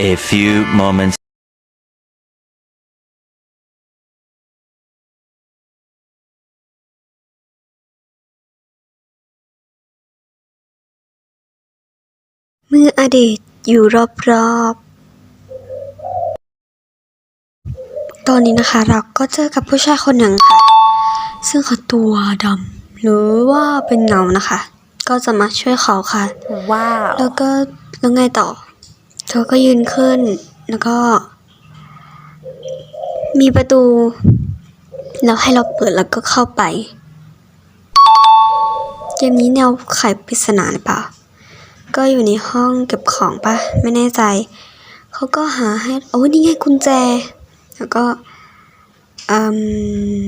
A few moments เมื่ออดีตอยู่รอบๆ ตอนนี้นะคะเราก็เจอกับผู้ชายคนหนึ่งค่ะ ซึ่งเขาตัวดำหรือว่าเป็นเงานะคะ ก็จะมาช่วยเขาค่ะ ว้าว แล้วก็แล้วไงต่อ เธอก็ยืนขึ้น แล้วก็ มีประตู แล้วให้เราเปิดแล้วก็เข้าไป เกมนี้แนวไขปริศนาหรือเปล่า ก็อยู่ในห้องเก็บของปะไม่แน่ใจ เขาก็หาให้ โอ้นี่ไงกุญแจ แล้วก็อืม